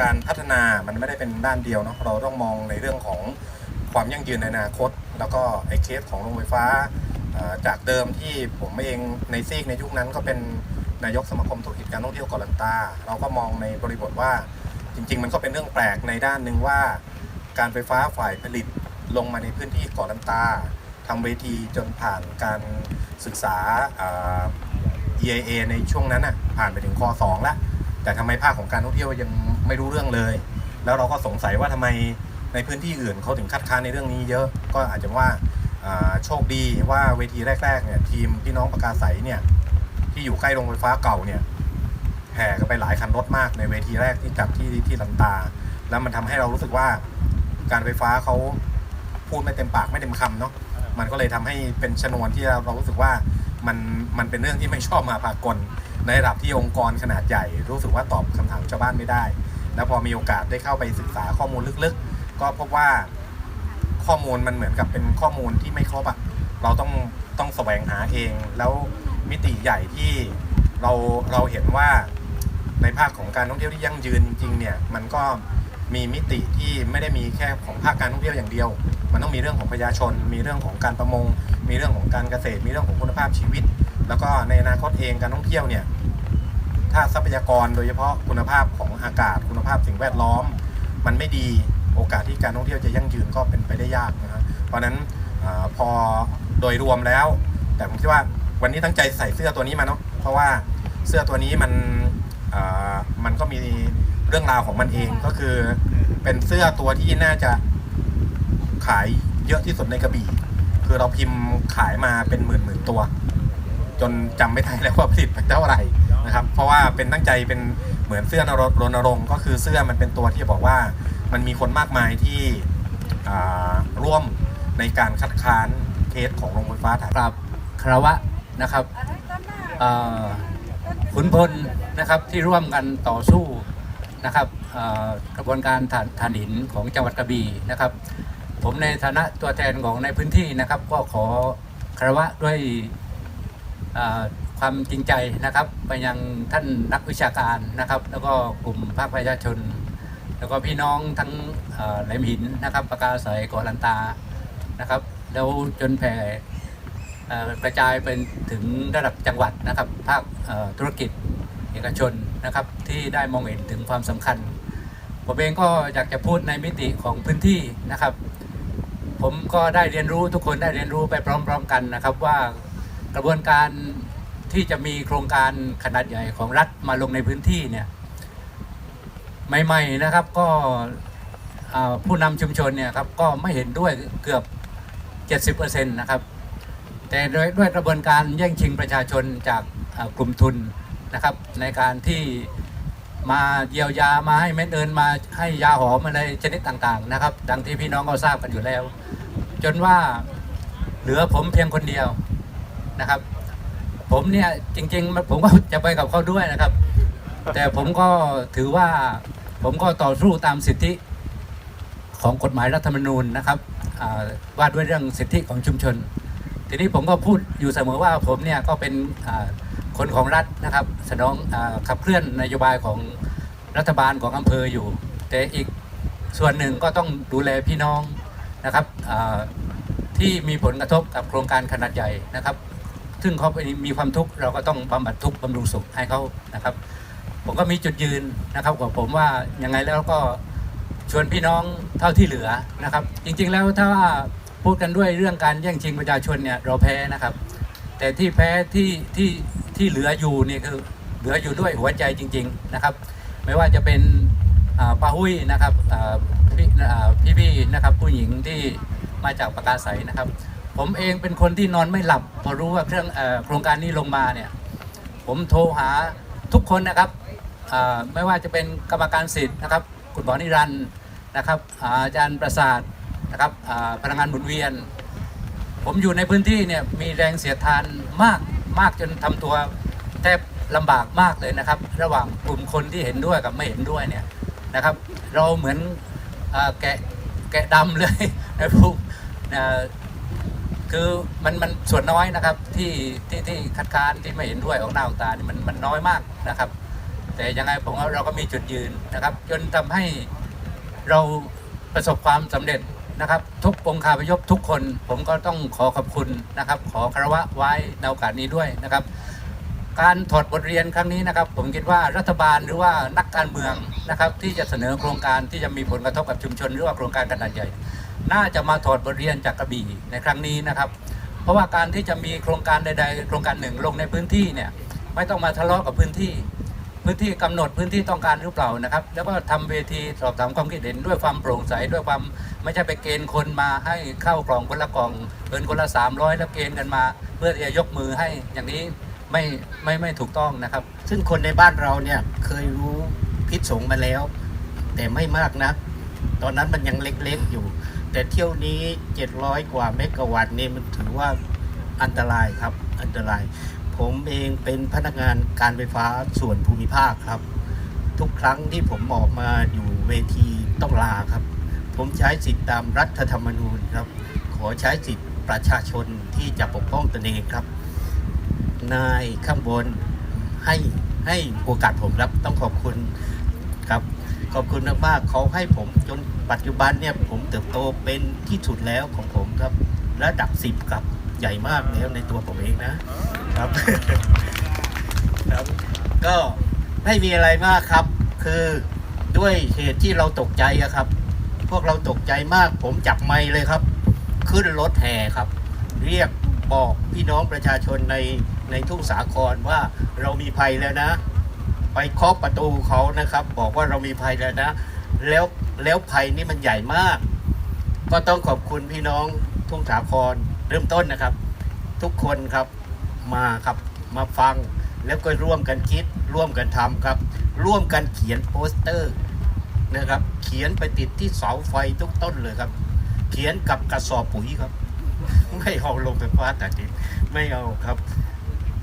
การพัฒนามันไม่ได้เป็นด้านเดียวเนาะเราต้องมองในเรื่องของความยั่งยืนในอนาคต แล้วก็ไอ้เคสของโรงไฟฟ้าจากเดิมที่ผมเองในซีกในยุคนั้นก็เป็นนายกสมาคมธุรกิจการท่องเที่ยวเกาะลันตา เราก็มองในบริบทว่าจริง ๆ มันก็เป็นเรื่องแปลกในด้านหนึ่งว่า การไฟฟ้าฝ่ายผลิตลงมาในพื้นที่เกาะลันตาทำเวทีจนผ่านการศึกษาเอ่อ EIA ในช่วงนั้นอะผ่านไปถึงคอ2แล้ว แต่ทำไมภาคของการท่องเที่ยวยังไม่รู้เรื่องเลย แล้วเราก็สงสัยว่าทำไมในพื้นที่อื่นเขาถึงคัดค้านในเรื่องนี้เยอะก็อาจจะว่าโชคดีว่าเวทีแรกๆเนี่ยทีมพี่น้องประกาศใสเนี่ยที่อยู่ใกล้โรงไฟฟ้าเก่าเนี่ยแห่กันไปหลายคันรถมากในเวทีแรกที่จัดที่ที่ลำตา แล้วมันทำให้เรารู้สึกว่าการไฟฟ้าเขาพูดไม่เต็มปากไม่เต็มคำเนาะมันก็เลยทำให้เป็นชนวนที่เรารู้สึกว่ามันมันเป็นเรื่องที่ไม่ชอบมาพากล ในระดับที่องค์กรขนาดใหญ่ รู้สึกว่าตอบคำถามชาวบ้านไม่ได้ แล้วพอมีโอกาสได้เข้าไปศึกษาข้อมูลลึกๆ ก็พบว่าข้อมูลมันเหมือนกับเป็นข้อมูลที่ไม่ครบอะเราต้องต้องแสวงหาเอง แล้วมิติใหญ่ที่เราเราเห็นว่าในภาคของการท่องเที่ยวที่ยั่งยืนจริงๆเนี่ยมันก็มีมิติที่ไม่ได้มีแค่ของภาคการท่องเที่ยวอย่างเดียว มันต้องมีเรื่องของประชาชน มีเรื่องของการประมง มีเรื่องของการเกษตร มีเรื่องของคุณภาพชีวิต แล้วก็ในอนาคตเองการท่องเที่ยวเนี่ยถ้าทรัพยากรโดยเฉพาะคุณภาพของอากาศ คุณภาพสิ่งแวดล้อม มันไม่ดีโอกาสที่การท่องเที่ยวจะยั่งยืนก็เป็นไปได้ยากนะครับเพราะนั้นอพอโดยรวมแล้ว แต่ผมคิดว่าวันนี้ตั้งใจใส่เสื้อตัวนี้มาเนาะเพราะว่าเสื้อตัวนี้มันมันก็มีเรื่องราวของมันเองก็คือเป็นเสื้อตัวที่น่าจะขายเยอะที่สุดในกระบี่ คือเราพิมพ์ขายมาเป็นหมื่นหมื่นตัว จนจำไม่ได้แล้วว่าผลิตไปเท่าไหร่นะครับ เพราะว่าเป็นตั้งใจเป็นเหมือนเสื้อนรรณรงค์ก็คือเสื้อมันเป็นตัวที่บอกว่ามันมีคนมากมายที่ร่วมในการคัดค้านเคสของโรงไฟฟ้าถ่านกราบคารวะนะครับขุนพลนะครับที่ร่วมกันต่อสู้นะครับกระบวนการถ่านถ่านหินของจังหวัดกระบี่นะครับ ผมในฐานะตัวแทนของในพื้นที่นะครับ ก็ขอคารวะด้วย ความจริงใจนะครับไปยังท่านนักวิชาการนะครับ แล้วก็กลุ่มภาคประชาชน แล้วก็พี่น้องทั้งแหลมหินนะครับปากาสายกาะลันตานะครับ แล้วจนแผ่กระจายเป็นถึงระดับจังหวัดนะครับภาคธุรกิจเอกชนนะครับที่ได้มองเห็นถึงความสำคัญผมเองก็อยากจะพูดในมิติของพื้นที่นะครับ ผมก็ได้เรียนรู้ทุกคนได้เรียนรู้ไปพร้อม ๆ กันนะครับ ว่า กระบวนการที่จะมีโครงการขนาดใหญ่ของรัฐมาลงในพื้นที่เนี่ยใหม่ๆนะครับก็ผู้นำชุมชนเนี่ยครับก็ไม่เห็นด้วยเกือบ 70%นะครับ แต่โดยด้วยกระบวนการแย่งชิงประชาชนจากกลุ่มทุนนะครับ ในการที่มาเยียวยามาให้เม็ดเดินมาให้ยาหอมอะไรชนิดต่างๆนะครับ ดังที่พี่น้องก็ทราบกันอยู่แล้ว จนว่าเหลือผมเพียงคนเดียว นะครับ ผมเนี่ยจริงๆ ผมก็จะไปกับเขาด้วยนะครับ แต่ผมก็ถือว่าผมก็ต่อสู้ตามสิทธิของกฎหมายรัฐธรรมนูญนะครับว่าด้วยเรื่องสิทธิของชุมชน ทีนี้ผมก็พูดอยู่เสมอว่าผมเนี่ยก็เป็นคนของรัฐนะครับ สนองอขับเคลื่อนนโยบายของรัฐบาลของอำเภออยู่ แต่อีกส่วนหนึ่งก็ต้องดูแลพี่น้องนะครับที่มีผลกระทบกับโครงการขนาดใหญ่นะครับ ซึ่งเขามีความทุกข์เราก็ต้องบำบัดทุกข์บำรุงสุขให้เขานะครับ ผมก็มีจุดยืนนะครับของผมว่ายังไงแล้วก็ชวนพี่น้องเท่าที่เหลือนะครับ จริงๆแล้วถ้าว่าพูดกันด้วยเรื่องการแย่งชิงประชาชนเนี่ยเราแพ้นะครับ แต่ที่แพ้ที่ที่ที่เหลืออยู่นี่คือเหลืออยู่ด้วยหัวใจจริง ๆนะครับ ไม่ว่าจะเป็นป้าหุ้ยนะครับพี่พี่ๆนะครับผู้หญิงที่มาจากปากกาใสนะครับ ผมเองเป็นคนที่นอนไม่หลับ พอรู้ว่าเครื่องโครงการนี้ลงมาเนี่ย ผมโทรหาทุกคนนะครับไม่ว่าจะเป็นกรรมการสิทธิ์นะครับ คุณหมอนิรันดร์นะครับอาจารย์ประสาทนะครับพลังงานหมุนเวียน ผมอยู่ในพื้นที่เนี่ยมีแรงเสียดทานมากมากจนทำตัวแทบลำบากมากเลยนะครับ ระหว่างกลุ่มคนที่เห็นด้วยกับไม่เห็นด้วยเนี่ยนะครับ เราเหมือนอแกะแกะดำเลยนะพวก คือมันมันส่วนน้อยนะครับที่ที่ที่คัดค้านที่ไม่เห็นด้วยออกหน้าออกตานี่มันมันน้อยมากนะครับ แต่ยังไงผมว่าเราก็มีจุดยืนนะครับ จนทำให้เราประสบความสำเร็จนะครับ ทุกองค์คาพยพทุกคน ผมก็ต้องขอขอบคุณนะครับ ขอคารวะไว้ในโอกาสนี้ด้วยนะครับ การถอดบทเรียนครั้งนี้นะครับ ผมคิดว่ารัฐบาลหรือว่านักการเมืองนะครับ ที่จะเสนอโครงการที่จะมีผลกระทบกับชุมชน หรือว่าโครงการขนาดใหญ่ น่าจะมาถอดบทเรียนจากกระบี่ในครั้งนี้นะครับ เพราะว่าการที่จะมีโครงการใด ๆ โครงการหนึ่งลงในพื้นที่เนี่ยไม่ต้องมาทะเลาะกับพื้นที่ พื้นที่กำหนดพื้นที่ต้องการหรือเปล่านะครับ แล้วก็ทำเวทีสอบถามความคิดเห็นด้วยความโปร่งใสด้วยความไม่ใช่ไปเกณฑ์คนมาให้เข้ากล่องคนละกล่องเกินคนละ 300 แล้วเกณฑ์กันมา เพื่อที่จะยกมือให้อย่างนี้ไม่ไม่ไม่ถูกต้องนะครับ ซึ่งคนในบ้านเราเนี่ยเคยรู้พิษสงมาแล้ว แต่ไม่มากนะ ตอนนั้นมันยังเล็กๆอยู่ แต่เที่ยวนี้ 700 กว่าเมกะวัตต์นี่มันถือว่าอันตรายครับ อันตราย ผมเองเป็นพนักงานการไฟฟ้าส่วนภูมิภาคครับ ทุกครั้งที่ผมออกมาอยู่เวทีต้องลาครับ ผมใช้สิทธิตามรัฐธรรมนูญครับ ขอใช้สิทธิประชาชนที่จะปกป้องตนเองครับ นายข้างบนให้ให้โอกาสผมครับต้องขอบคุณ ขอบคุณมากๆเขาให้ผมจนปัจจุบันเนี่ยผมเติบโตเป็นที่สุดแล้วของผมครับ ระดับสิบครับใหญ่มากแล้วในตัวผมเองนะครับครับก็ไม่มีอะไรมากครับ คือด้วยเหตุที่เราตกใจครับ พวกเราตกใจมากผมจับไมค์เลยครับ ขึ้นรถแห่ครับ เรียกบอกพี่น้องประชาชนในในทุ่งสาครว่าเรามีภัยแล้วนะ ไปเคาะประตูเขานะครับ บอกว่าเรามีภัยแล้วนะ แล้วแล้วภัยนี่มันใหญ่มาก ก็ต้องขอบคุณพี่น้องทุ่งสาครเริ่มต้นนะครับ ทุกคนครับมาครับมาฟังแล้วก็ร่วมกันคิด ร่วมกันทำครับ ร่วมกันเขียนโปสเตอร์นะครับ เขียนไปติดที่เสาไฟทุกต้นเลยครับ เขียนกับกระสอบปุ๋ยครับ ไม่เอาลงไฟฟ้าแต่ดินไม่เอาครับ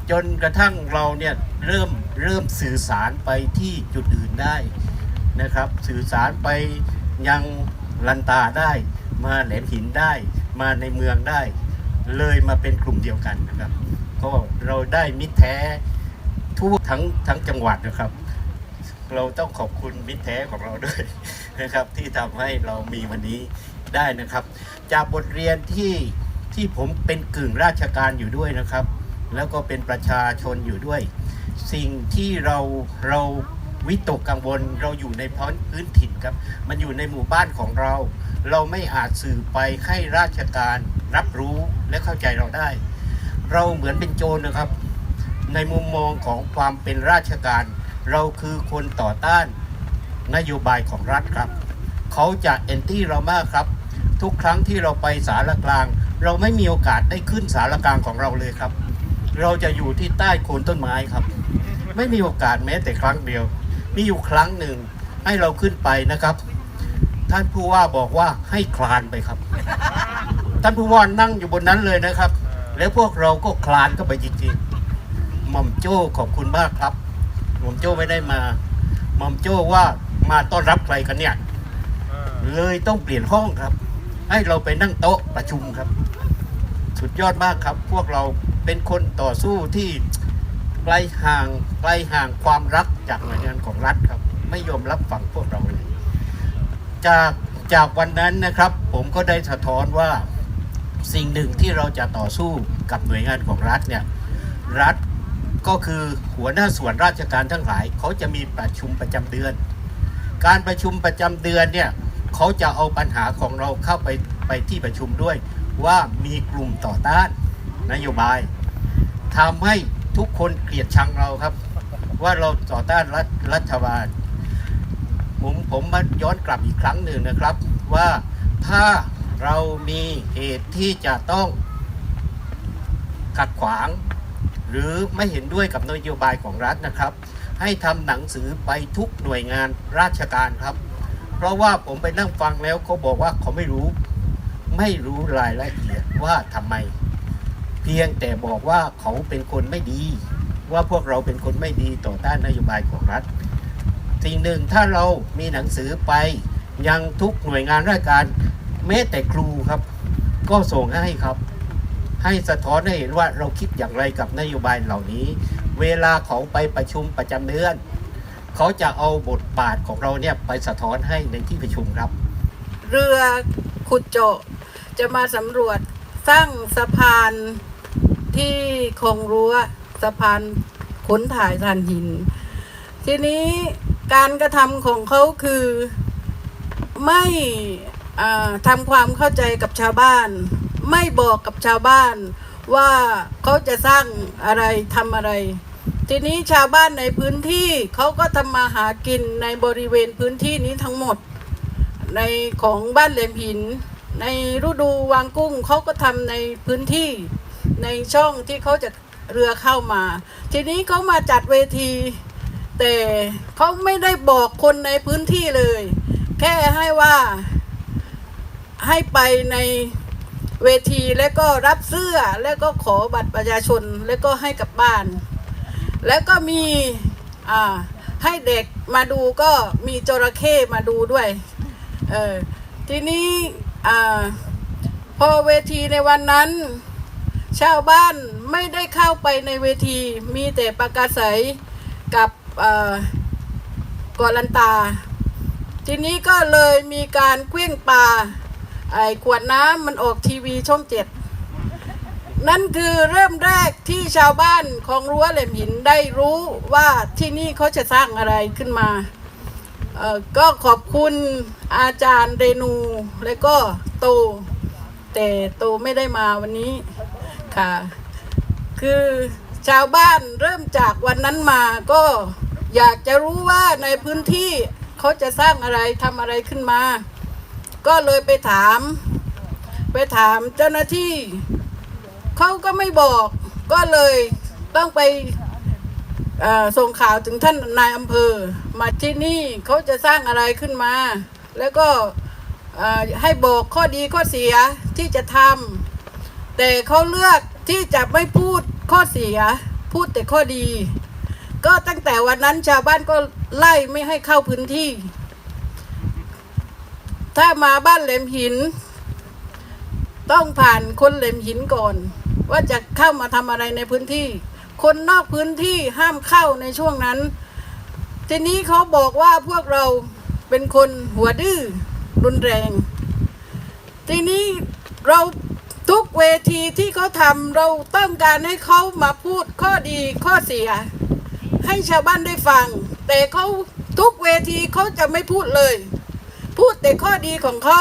จนกระทั่งเราเนี่ยเริ่ม เริ่มสื่อสารไปที่จุดอื่นได้นะครับ สื่อสารไปยังลันตาได้ มาแหลมหินได้ มาในเมืองได้ เลยมาเป็นกลุ่มเดียวกันนะครับ ก็เราได้มิตรแท้ทั่วทั้งทั้งจังหวัดนะครับ เราต้องขอบคุณมิตรแท้ของเราด้วยนะครับ ที่ทำให้เรามีวันนี้ได้นะครับ จากบทเรียนที่ที่ผมเป็นกึ่งราชการอยู่ด้วยนะครับ แล้วก็เป็นประชาชนอยู่ด้วย สิ่งที่เราเราวิตกกังวลเราอยู่ในพื้นพื้นถิ่นครับ มันอยู่ในหมู่บ้านของเรา เราไม่อาจสื่อไปให้ราชการรับรู้และเข้าใจเราได้ เราเหมือนเป็นโจรนะครับ ในมุมมองของความเป็นราชการ เราคือคนต่อต้านนโยบายของรัฐครับ เขาจะแอนตี้เรามากครับ ทุกครั้งที่เราไปสารกลาง เราไม่มีโอกาสได้ขึ้นสารกลางของเราเลยครับ เราจะอยู่ที่ใต้โคนต้นไม้ครับ ไม่มีโอกาสแม้แต่ครั้งเดียว มีอยู่ครั้งหนึ่งให้เราขึ้นไปนะครับ ท่านผู้ว่าบอกว่าให้คลานไปครับ ท่านผู้ว่านั่งอยู่บนนั้นเลยนะครับ แล้วพวกเราก็คลานเข้าไปจริงๆหม่อมโจ้ขอบคุณมากครับหม่อมโจ้ไม่ได้มาหม่อมโจ้ว่ามาต้อนรับใครกันเนี่ยเลยต้องเปลี่ยนห้องครับ ให้เราไปนั่งโต๊ะประชุมครับ สุดยอดมากครับ พวกเราเป็นคนต่อสู้ที่ ไกลห่างไกลห่างความรักจากหน่วยงานของรัฐครับ ไม่ยอมรับฟังพวกเราเลย จากจากวันนั้นนะครับ ผมก็ได้สะท้อนว่าสิ่งหนึ่งที่เราจะต่อสู้กับหน่วยงานของรัฐเนี่ยรัฐก็คือหัวหน้าส่วนราชการทั้งหลาย เขาจะมีประชุมประจำเดือน การประชุมประจำเดือนเนี่ยเขาจะเอาปัญหาของเราเข้าไปไปที่ประชุมด้วย ว่ามีกลุ่มต่อต้านนโยบายทำให้ ทุกคนเกลียดชังเราครับ ว่าเราต่อต้านรัฐรัฐบาล ผมผมมาย้อนกลับอีกครั้งหนึ่งนะครับ ว่าถ้าเรามีเหตุที่จะต้องขัดขวาง หรือไม่เห็นด้วยกับนโยบายของรัฐนะครับ ให้ทำหนังสือไปทุกหน่วยงานราชการครับ เพราะว่าผมไปนั่งฟังแล้วเขาบอกว่าเขาไม่รู้ ไม่รู้รายละเอียดว่าทำไม เพียงแต่บอกว่าเขาเป็นคนไม่ดี ว่าพวกเราเป็นคนไม่ดีต่อต้านนโยบายของรัฐ สิ่งหนึ่งถ้าเรามีหนังสือไปยังทุกหน่วยงานราชการแม้แต่ครูครับ ก็ส่งให้ครับ ให้สะท้อนให้เห็นว่าเราคิดอย่างไรกับนโยบายเหล่านี้ เวลาเขาไปประชุมประจำเดือน เขาจะเอาบทบาทของเราเนี่ยไปสะท้อนให้ในที่ประชุมครับ เรือขุดเจาะจะมาสำรวจสร้างสะพาน ที่คลองรั้วสะพานขนถ่ายถ่านหิน ทีนี้การกระทำของเขาคือไม่อ่าทำความเข้าใจกับชาวบ้าน ไม่บอกกับชาวบ้านว่าเขาจะสร้างอะไรทำอะไร ทีนี้ชาวบ้านในพื้นที่เขาก็ทำมาหากินในบริเวณพื้นที่นี้ทั้งหมด ในของบ้านเหลมหิน ในฤดูวางกุ้งเขาก็ทำในพื้นที่ ในช่องที่เขาจะเรือเข้ามา ทีนี้เขามาจัดเวที แต่เขาไม่ได้บอกคนในพื้นที่เลย แค่ให้ว่าให้ไปในเวทีแล้วก็รับเสื้อแล้วก็ขอบัตรประชาชนแล้วก็ให้กลับบ้าน แล้วก็มีอ่าให้เด็กมาดูก็มีจระเข้มาดูด้วยเออทีนี้อ่าพอเวทีในวันนั้น ชาวบ้านไม่ได้เข้าไปในเวทีมีแต่ประกาศใสกับอ่ากอลันตา ทีนี้ก็เลยมีการเคลื่องปลาไอ้ขวดน้ำมันออกทีวีช่องเจ็ดนั่นคือเริ่มแรกที่ชาวบ้านของรั้วแหลมหินได้รู้ว่าที่นี่เขาจะสร้างอะไรขึ้นมา ก็ขอบคุณอาจารย์เรนู และก็โต แต่โตไม่ได้มาวันนี้ ค่ะ คือชาวบ้านเริ่มจากวันนั้นมาก็อยากจะรู้ว่าในพื้นที่เขาจะสร้างอะไรทำอะไรขึ้นมา ก็เลยไปถาม ไปถามเจ้าหน้าที่ เขาก็ไม่บอกก็เลยต้องไปส่งข่าวถึงท่านนายอำเภอ มาที่นี่เขาจะสร้างอะไรขึ้นมา แล้วก็ให้บอกข้อดีข้อเสียที่จะทำ แต่เขาเลือกที่จะไม่พูดข้อเสีย พูดแต่ข้อดี ก็ตั้งแต่วันนั้นชาวบ้านก็ไล่ไม่ให้เข้าพื้นที่ ถ้ามาบ้านเหลมหิน ต้องผ่านคนเหลมหินก่อน ว่าจะเข้ามาทำอะไรในพื้นที่ คนนอกพื้นที่ห้ามเข้าในช่วงนั้น ทีนี้เขาบอกว่าพวกเราเป็นคนหัวดื้อรุนแรง ทีนี้เรา ทุกเวทีที่เขาทำเราต้องการให้เขามาพูดข้อดีข้อเสีย ให้ชาวบ้านได้ฟัง แต่เขาทุกเวทีเขาจะไม่พูดเลย พูดแต่ข้อดีของเขา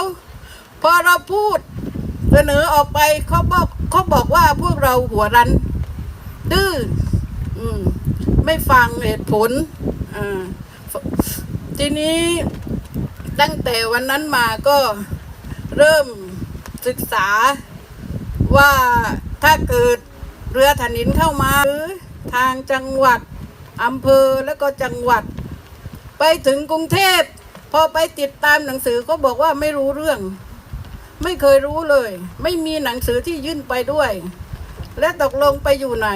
พอเราพูดเสนอออกไปเขาบอกเขาบอกว่าพวกเราหัวรัน ดื้ออมไม่ฟังเหตุผลอ่าทีนี้ตั้งแต่วันนั้นมาก็เริ่มศึกษา ว่าถ้าเกิดเรือถนินเข้ามาหรือทางจังหวัดอำเภอแล้วก็จังหวัด ไปถึงกรุงเทพพอไปติดตามหนังสือก็บอกว่าไม่รู้เรื่อง ไม่เคยรู้เลย ไม่มีหนังสือที่ยื่นไปด้วย และตกลงไปอยู่ไหน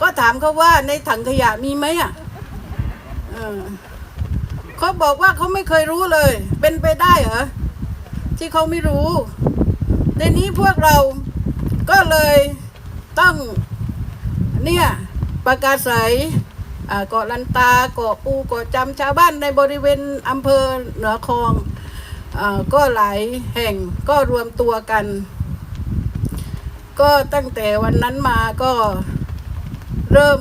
ก็ถามเขาว่าในถังขยะมีไหมอะเออเขาบอกว่าเขาไม่เคยรู้เลย เป็นไปได้เหรอที่เขาไม่รู้ ในนี้พวกเราก็เลยต้องเนี่ยประกาศใส่เกาะลันตาเกาะปูเกาะจำชาวบ้านในบริเวณอำเภอเหนือคลองอก็หลายแห่งก็รวมตัวกัน ก็ตั้งแต่วันนั้นมาก็เริ่ม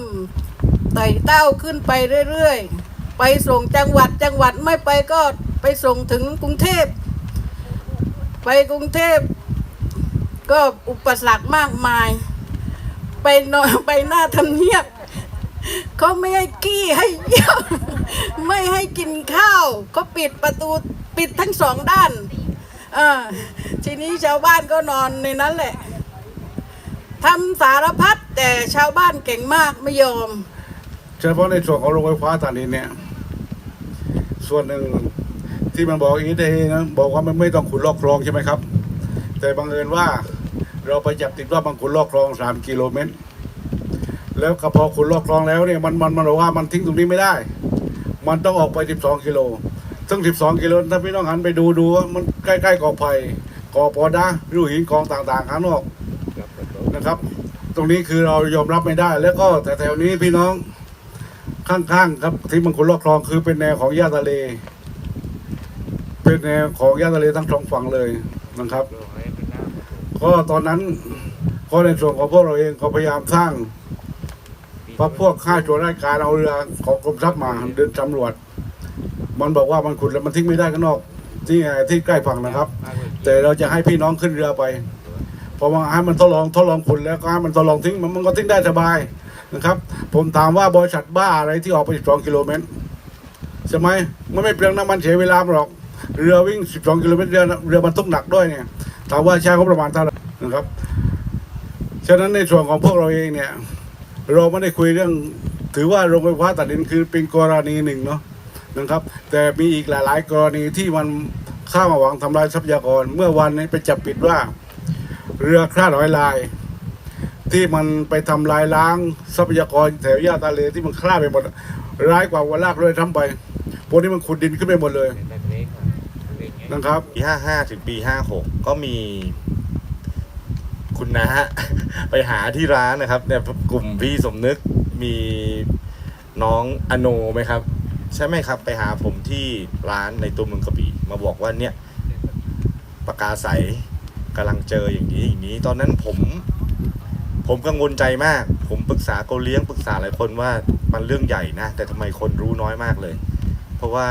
ไต่เต้าขึ้นไปเรื่อยๆ ไปส่งจังหวัดจังหวัดไม่ไปก็ไปส่งถึงกรุงเทพ ไปกรุงเทพ ก็อุปสรรคมากมาย ไปนอนไปหน้าทำเนียบเขาไม่ให้กี้ให้เยี่ยวไม่ให้กินข้าวเขาปิดประตูปิดทั้งสองด้านอ่าทีนี้ชาวบ้านก็นอนในนั้นแหละทำสารพัดแต่ชาวบ้านเก่งมากไม่ยอมเฉพาะในส่วนของโรงไฟฟ้าถ่านหินเนี่ย ส่วนหนึ่งที่มันบอกอีเดนะบอกว่ามันไม่ต้องขุดลอกคลองใช่ไหมครับ แต่บังเอิญว่า เราไปจับติดว่ามันขุดลอกคลองสามกิโลเมตร แล้วก็พอขุดลอกคลองแล้วเนี่ยมันมันมันบอกว่ามันทิ้งตรงนี้ไม่ได้ มันต้องออกไป12กิโล ซึ่ง12กิโลถ้าพี่น้องหันไปดูดูว่ามันใกล้ๆกอไผ่กอปอดารูหินกองต่างๆข้างนอกนะครับ ตรงนี้คือเรายอมรับไม่ได้ แล้วก็แต่แถวนี้พี่น้องข้างๆครับที่มันขุดลอกคลองคือเป็นแนวของหญ้าทะเล เป็นแนวของหญ้าทะเลทั้งสองฝั่งเลยนะครับ ก็ตอนนั้นก็ในส่วนของพวกเราเองก็พยายามสร้างพระพวกข้าส่วนราชการเอาเรือของกรมทรัพย์มาเดินสำรวจ มันบอกว่ามันขุดแล้วมันทิ้งไม่ได้ข้างนอก ที่ที่ใกล้ฝั่งนะครับ แต่เราจะให้พี่น้องขึ้นเรือไปเพราะว่าให้มันทดลองทดลองขุดแล้วก็ให้มันทดลองทิ้งมันมันก็ทิ้งได้สบายนะครับ ผมถามว่าบริษัทบ้าอะไรที่ออกไป12กิโลเมตรใช่ไหมมันไม่เปลืองน้ำมันเสียเวลาหรอก เรือวิ่ง 12 กิโลเมตรเรือเรือบรรทุกหนักด้วยเนี่ยถามว่าใช้งบประมาณเท่าไหร่ นะครับฉะนั้นในส่วนของพวกเราเองเนี่ย เราไม่ได้คุยเรื่อง ถือว่าโรงไฟฟ้าตัดดินคือเป็นกรณีหนึ่งเนาะนะครับ แต่มีอีกหลาย ๆ กรณีที่มันเข้ามาหวังทำลายทรัพยากร เมื่อวันนี้ไปจับปิดว่า เรือคลาดหอยลาย ที่มันไปทำลายล้างทรัพยากรแถวย่าทะเลที่มันคลาดไปหมดร้ายกว่าวัวลากเลยทั้งไปพวกนี้มันขุดดินขึ้นไปหมดเลยนะครับปีห้าห้าถึงปีห้าหกก็มี คุณน้าไปหาที่ร้านนะครับเนี่ยกลุ่มพี่สมนึกมีน้องอโนไหมครับ ใช่ไหมครับ ไปหาผมที่ร้านในตัวเมืองกระบี่มาบอกว่าเนี่ยปากกาใสกำลังเจออย่างนี้อย่างนี้ ตอนนั้นผม ผมกังวลใจมาก ผมปรึกษาโกเลี้ยงปรึกษาหลายคนว่ามันเรื่องใหญ่นะ แต่ทำไมคนรู้น้อยมากเลย เพราะว่า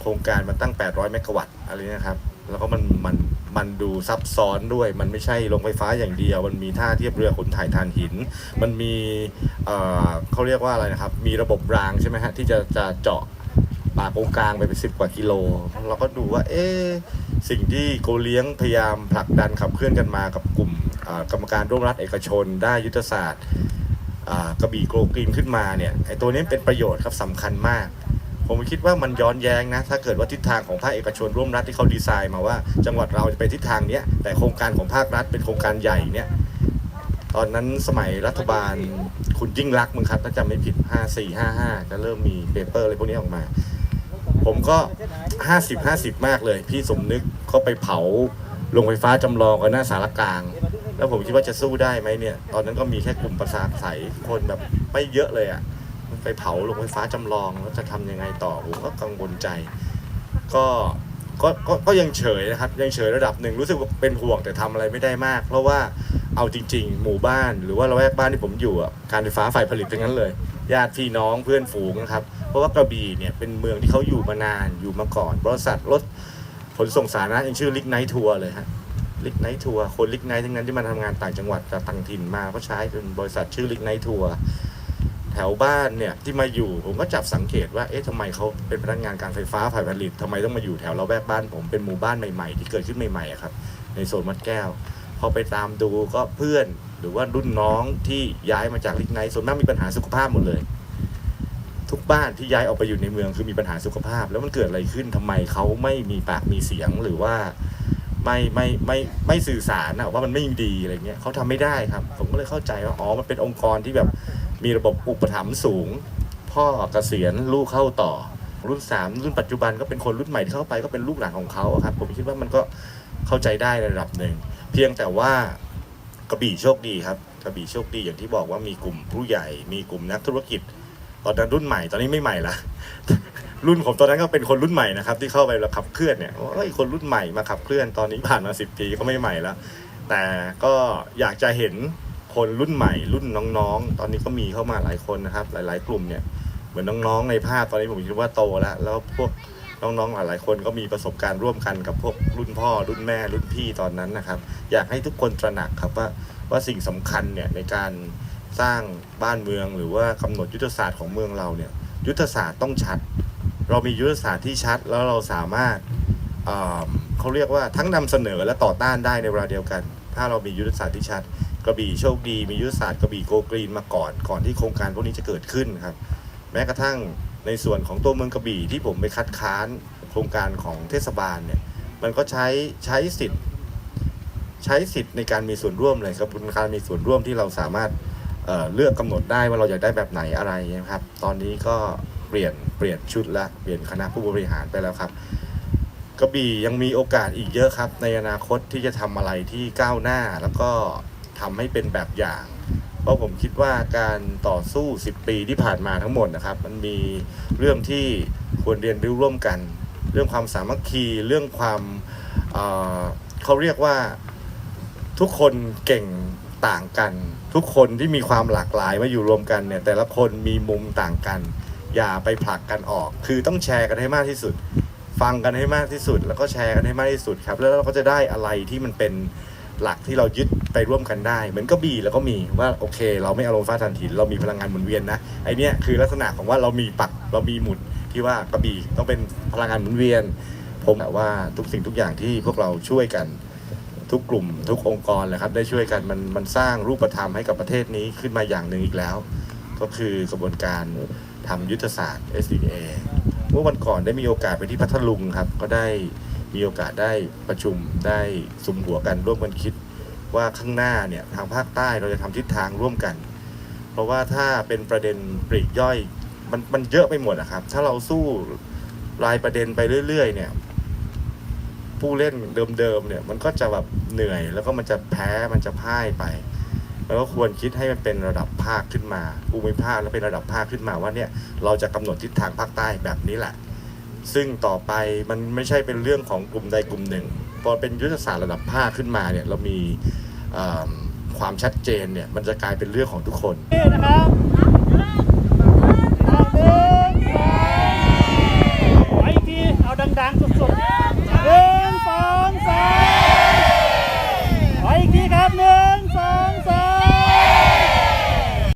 โครงการมันตั้ง 800 เมกะวัตต์อะไรนะครับ แล้วก็มันมันมันดูซับซ้อนด้วย มันไม่ใช่โรงไฟฟ้าอย่างเดียว มันมีท่าเทียบเรือขนถ่ายถ่านหิน มันมีเอ่อเขาเรียกว่าอะไรนะครับ มีระบบรางใช่ไหมฮะที่จะจะเจาะป่าโกงกลางไปเป็นสิบกว่ากิโล เราก็ดูว่าเอ๊สิ่งที่โกเลี้ยงพยายามผลักดันขับเคลื่อนกันมากับกลุ่มกรรมการร่วมรัฐเอกชน ได้ยุทธศาสตร์กระบี่โกลกรีนขึ้นมาเนี่ยไอ้ตัวนี้เป็นประโยชน์ครับสำคัญมาก ผมคิดว่ามันย้อนแย้งนะ ถ้าเกิดว่าทิศทางของภาคเอกชนร่วมรัฐที่เขาดีไซน์มาว่า จังหวัดเราจะไปทิศทางเนี้ยแต่โครงการของภาครัฐเป็นโครงการใหญ่เนี่ยตอนนั้นสมัยรัฐบาลคุณยิ่งรักมึงครับถ้าจำไม่ผิด 5 4 5 5 จะเริ่มมีเปเปอร์อะไรพวกนี้ออกมา ผมก็ 50 50 มากเลย พี่สมนึกก็ไปเผาโรงไฟฟ้าจำลองกันหน้าสารกลาง แล้วผมคิดว่าจะสู้ได้ไหมเนี่ย ตอนนั้นก็มีแค่กลุ่มประสาทใสคนแบบไม่เยอะเลยอะ่ะ ไปเผาโรงไฟฟ้าจำลองแล้วจะทำยังไงต่อผมก็กังวลใจ ก็ก็ก็ก็ยังเฉยนะครับ ยังเฉยระดับหนึ่งรู้สึกว่าเป็นห่วงแต่ทำอะไรไม่ได้มาก เพราะว่าเอาจริง ๆ หมู่บ้านหรือว่าละแวกบ้านที่ผมอยู่อะการไฟฟ้าฝ่ายผลิตทั้งนั้นเลย ญาติพี่น้องเพื่อนฝูงนะครับ เพราะว่ากระบี่เนี่ยเป็นเมืองที่เขาอยู่มานานอยู่มาก่อน บริษัทรถขนส่งสาธารณะยังชื่อลิกไนท์ทัวร์เลยฮะลิกไนท์ทัวร์คนลิกไนท์ทั้งนั้นที่มาทำงานต่างจังหวัดจากต่างถิ่นมาก็ใช้เป็นบริษัทชื่อลิกไนท์ทัวร์ แถวบ้านเนี่ยที่มาอยู่ผมก็จับสังเกตว่าเอ๊ะทำไมเขาเป็นพนักงานการไฟฟ้าฝ่ายผลิตทำไมต้องมาอยู่แถวเราแวกบ้านผมเป็นหมู่บ้านใหม่ๆ ที่เกิดขึ้นใหม่ๆครับในโซนมัดแก้วพอไปตามดูก็เพื่อนหรือว่ารุ่นน้องที่ย้ายมาจากลิกไนส่วนมากมีปัญหาสุขภาพหมดเลย ทุกบ้านที่ย้ายออกไปอยู่ในเมืองคือมีปัญหาสุขภาพ แล้วมันเกิดอะไรขึ้นทำไมเขาไม่มีปากมีเสียงหรือว่าไม่ไม่ไม่ไม่สื่อสารนะว่ามันไม่ดีอะไรเงี้ยเขาทำไม่ได้ครับ ผมก็เลยเข้าใจว่าอ๋อมันเป็นองค์กรที่แบบ มีระบบอุปถัมภ์สูง พ่อเกษียณลูกเข้าต่อ รุ่นสามรุ่นปัจจุบันก็เป็นคนรุ่นใหม่ที่เข้าไปก็เป็นลูกหลานของเขาครับ ผมคิดว่ามันก็เข้าใจได้ในระดับหนึ่ง เพียงแต่ว่ากระบี่โชคดีครับกระบี่โชคดีอย่างที่บอกว่ามีกลุ่มผู้ใหญ่ มีกลุ่มนักธุรกิจตอนนั้นรุ่นใหม่ตอนนี้ไม่ใหม่ละรุ่นผมตอนนั้นก็เป็นคนรุ่นใหม่นะครับที่เข้าไปแล้วขับเคลื่อนเนี่ยโอ้ยคนรุ่นใหม่มาขับเคลื่อนตอนนี้ผ่านมาสิบปีก็ไม่ใหม่แล้วแต่ก็อยากจะเห็น คนรุ่นใหม่ รุ่นน้องๆ ตอนนี้ก็มีเข้ามาหลายคนนะครับ หลาย ๆ กลุ่มเนี่ยเหมือนน้องๆในภาพตอนนี้ผมคิดว่าโตแล้วแล้วพวกน้องๆหลายๆคนก็มีประสบการณ์ร่วมกันกับพวกรุ่นพ่อ รุ่นแม่ รุ่นพี่ตอนนั้นนะครับ อยากให้ทุกคนตระหนักครับว่าว่าสิ่งสำคัญเนี่ยในการสร้างบ้านเมือง หรือว่ากำหนดยุทธศาสตร์ของเมืองเราเนี่ยยุทธศาสตร์ต้องชัด เรามียุทธศาสตร์ที่ชัดแล้วเราสามารถเอ่อเขาเรียกว่าทั้งนำเสนอและต่อต้านได้ในเวลาเดียวกัน ถ้าเรามียุทธศาสตร์ที่ชัด กระบี่โชคดีมียุทธศาสตร์กระบี่โกกรีนมาก่อน ก่อนที่โครงการพวกนี้จะเกิดขึ้นครับ แม้กระทั่งในส่วนของตัวเมืองกระบี่ที่ผมไปคัดค้านโครงการของเทศบาลเนี่ยมันก็ใช้ใช้สิทธิ์ ใช้สิทธิ์ในการมีส่วนร่วมเลยครับการมีส่วนร่วมที่เราสามารถเเลือกกำหนดได้ว่าเราอยากได้แบบไหนอะไรนะครับ ตอนนี้ก็เปลี่ยนเปลี่ยนชุดละเปลี่ยนคณะผู้บริหารไปแล้วครับกระบี่ยังมีโอกาสอีกเยอะครับ ในอนาคตที่จะทำอะไรที่ก้าวหน้าแล้วก็ ทำให้เป็นแบบอย่าง เพราะผมคิดว่าการต่อสู้ 10 ปีที่ผ่านมาทั้งหมดนะครับ มันมีเรื่องที่ควรเรียนรู้ร่วมกัน เรื่องความสามัคคีเรื่องความเเขาเรียกว่าทุกคนเก่งต่างกัน ทุกคนที่มีความหลากหลายมาอยู่รวมกันเนี่ยแต่ละคนมีมุมต่างกัน อย่าไปผลักกันออก คือต้องแชร์กันให้มากที่สุด ฟังกันให้มากที่สุด แล้วก็แชร์กันให้มากที่สุดครับ แล้วเราก็จะได้อะไรที่มันเป็น หลักที่เรายึดไปร่วมกันได้ เหมือนก็บีแล้วก็มีว่าโอเค เราไม่อาลมณ์ฟ้าถ่านหินเรามีพลังงานหมุนเวียนนะไอเนี้ยคือลักษณะของว่าเรามีปักเรามีหมุดที่ว่ากระบี่ต้องเป็นพลังงานหมุนเวียน ผมว่าทุกสิ่งทุกอย่างที่พวกเราช่วยกัน ทุกกลุ่ม ทุกองค์กรเลยครับได้ช่วยกันมันมันสร้างรูปธรรมให้กับประเทศนี้ขึ้นมาอย่างหนึ่งอีกแล้ว ก็คือกระบวนการทำยุทธศาสตร์ SDA เมื่อวันก่อนได้มีโอกาสไปที่พัทลุงครับก็ได้ มีโอกาสได้ประชุมได้สุมหัวกันร่วมกันคิด ว่าข้างหน้าเนี่ยทางภาคใต้เราจะทำทิศทางร่วมกัน เพราะว่าถ้าเป็นประเด็นปลีกย่อยมันมันเยอะไปหมดนะครับ ถ้าเราสู้รายประเด็นไปเรื่อย ๆ เนี่ย ผู้เล่นเดิมๆเนี่ย มันก็จะแบบเหนื่อย แล้วก็มันจะแพ้มันจะพ่ายไป แล้วก็ควรคิดให้มันเป็นระดับภาคขึ้นมาภูมิภาคแล้วเป็นระดับภาคขึ้นมาว่าเนี่ยเราจะกำหนดทิศทางภาคใต้แบบนี้แหละ ซึ่งต่อไปมันไม่ใช่เป็นเรื่องของกลุ่มใดกลุ่มหนึ่ง พอเป็นยุทธศาสตร์ระดับภาคขึ้นมาเนี่ยเรามีความชัดเจนเนี่ยมันจะกลายเป็นเรื่องของทุกคนนะครับ